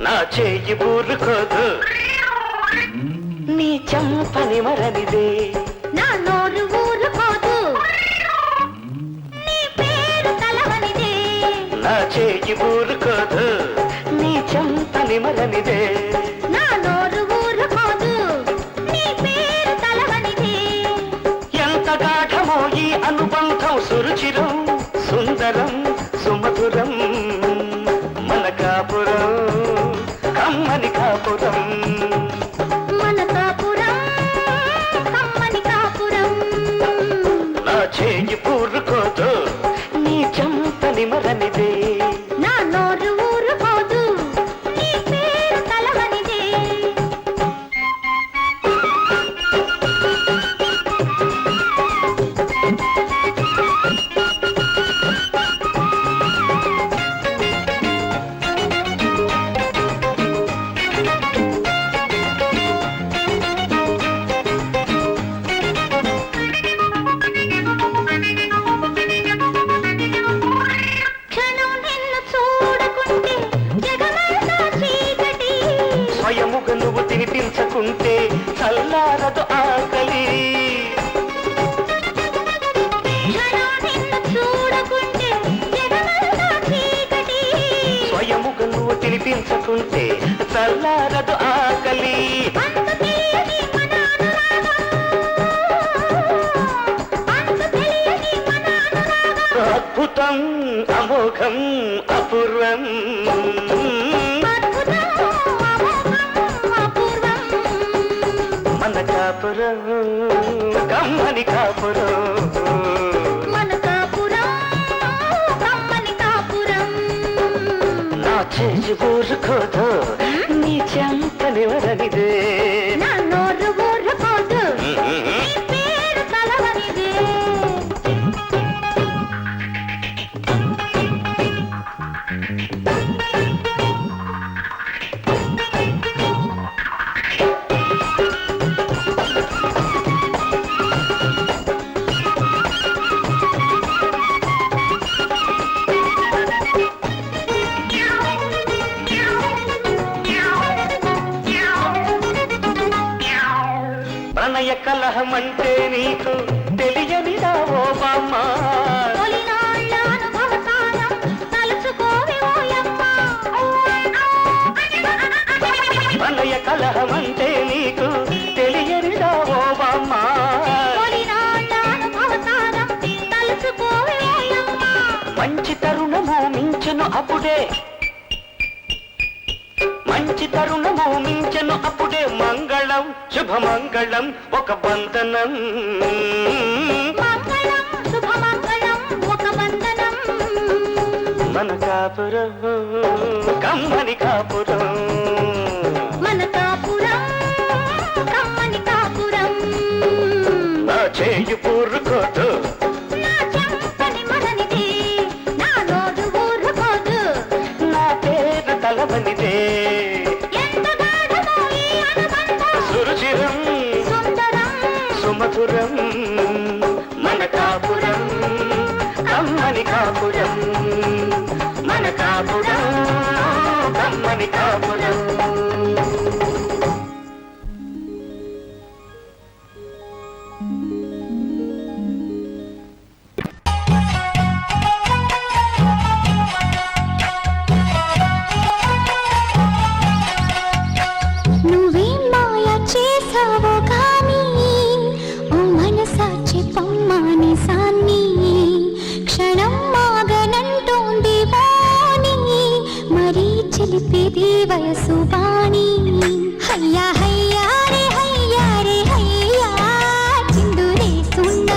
నా చేయి ఊరుకోదు నీ చంపని మరనిదే నా నోరు ఊరుకోదు. నీ పేరు తలవనిదే. నా చేయి ఊరుకోదు నీ చంపని మరనిదే నా నోరు ఊరుకోదు. నీ పేరు తలవనిదే. ఎంత గాఢమో ఈ అనుబంధం సురుచిరం సుందరం సుమధురం. చంపని తినిపించకుంటే చల్లారదు ఆకలి. స్వయముగా నువ్వు తినిపించకుంటే చల్లారదు ఆకలి. అద్భుతం అమోఘం అపూర్వం. కమ్మని కాపురం. మన కాపురం కమ్మని కాపురం. నా చేసి ఊరుకోదు నీ చెంపని వరనిదే కలహమంటే నీకు తెలియని ఓ బామ్మ? తొలినాళ్ళ కలహమంటే నీకు తెలియని ఓ బామ్మ? మంచి తరుణము మించెను అప్పుడే. మంచి తరుణము మంగళం శుభమంగళం ఒక బంధనం మన కాపురం కమ్మని కాపురం. సుమధురం మన కాపురం కమ్మని కాపురం. మన కాపురం కమ్మని కాపురం. thank you దేవయ సుపాణి హయ్యా